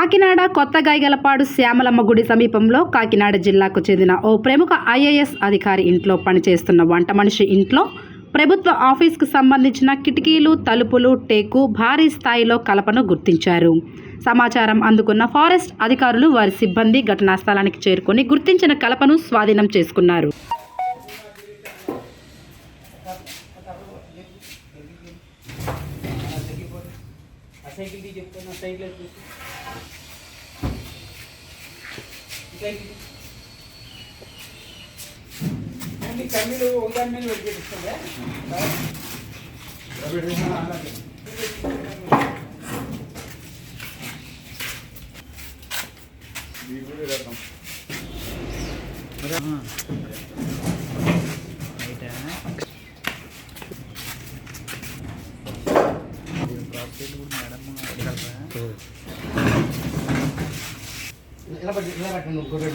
కాకినాడ కొత్త గైగలపాడు శ్యామలమ్మ గుడి సమీపంలో కాకినాడ జిల్లాకు చెందిన ఓ ప్రముఖ ఐఏఎస్ అధికారి ఇంట్లో పనిచేస్తున్న వంట మనిషి ఇంట్లో ప్రభుత్వ ఆఫీస్కు సంబంధించిన కిటికీలు తలుపులు టేకు భారీ స్థాయిలో కలపను గుర్తించారు. సమాచారం అందుకున్న ఫారెస్ట్ అధికారులు వారి సిబ్బంది ఘటనా స్థలానికి చేరుకొని గుర్తించిన కలపను స్వాధీనం చేసుకున్నారు. ఆ సైకిల్ తీ చెప్తాను ఆ సైకిల్ తీ. అన్ని కమ్మీలు ఒకదాని మీద పెట్టి పెట్టిస్తుందా? ఇలా పెట్టి ఇలా పెట్టండి నువ్వు గొర్రె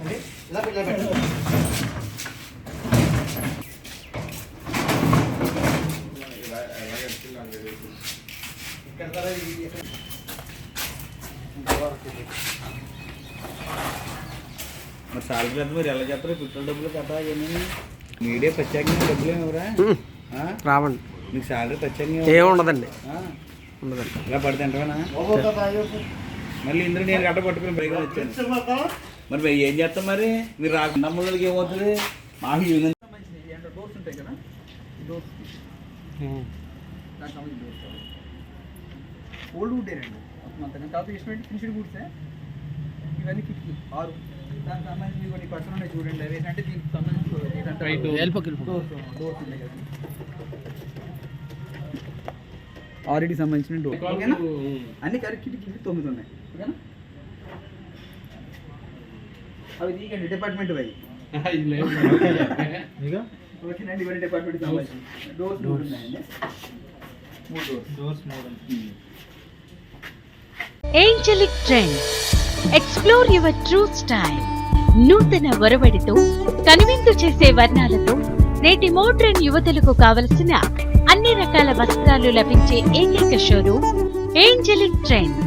అంటే ఇలా పెట్టి ఇలా పెట్టండి ఇక్కడ ధర ఇది ఎక్కడ? మరి సాలరీ ఎంత మరి? ఎలా చెప్తారు పెట్రోల్ డబ్బులు కదా మీడియా ప్రత్యేకంగా డబ్బులు ఏమివరా రావండి. నీకు సాలరీ ప్రత్యేకంగా ఏం ఉండదండి ఇలా పడితే. మళ్ళీ ఇందులో నేను గట్ట పట్టుకుని పైగా వచ్చాను? మరి ఏం చేస్తాం మరి? మీరు రాక. నమ్మలకి ఏమవుతుంది? మాకు యూనియన్ డోర్స్ ఉంటాయి కదా డోర్స్ ఓల్డ్ వుడ్ ఫినిష్డ్ వుడ్సే ఇవన్నీ కిటికీ ఆరు దానికి సంబంధించి కొన్ని పక్కన ఉన్నాయి చూడండి అవి ఏంటంటే దీనికి సంబంధించి డోర్స్ డోర్స్ ఉన్నాయి కదా. ఆల్రెడీ సంబంధించిన డోర్ ఓకేనా? అన్ని కలిపి కిటికీలు తొమ్మిది ఉన్నాయి. ఓకేనా? అవి తీయండి డిపార్ట్మెంట్ అవి ఓకేనండి ఇవన్నీ డిపార్ట్మెంట్ సంబంధించి డోర్స్ మూడు ఉన్నాయండి. మూడు డోర్స్ డోర్స్ మూడు Angelic Trends explore your true style నూతన ఒరవడితో కనువిందు చేసే వర్ణాలతో నేటి మోడ్రన్ యువతులకు కావలసిన అన్ని రకాల వస్త్రాలు లభించే ఏకైక షోరూమ్ ఏంజలిక్ ట్రెండ్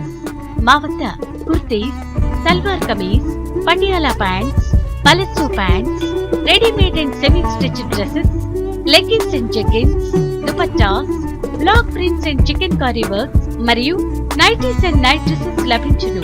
మా వద్ద kurtis salwar kameez Patiala pants palazzo pants readymade and semi stitch dresses leggings and jeggings dupattas block prints and chikankari works మరియు నైటీస్ అండ్ నైట్ డ్రెస్సెస్ లభించును.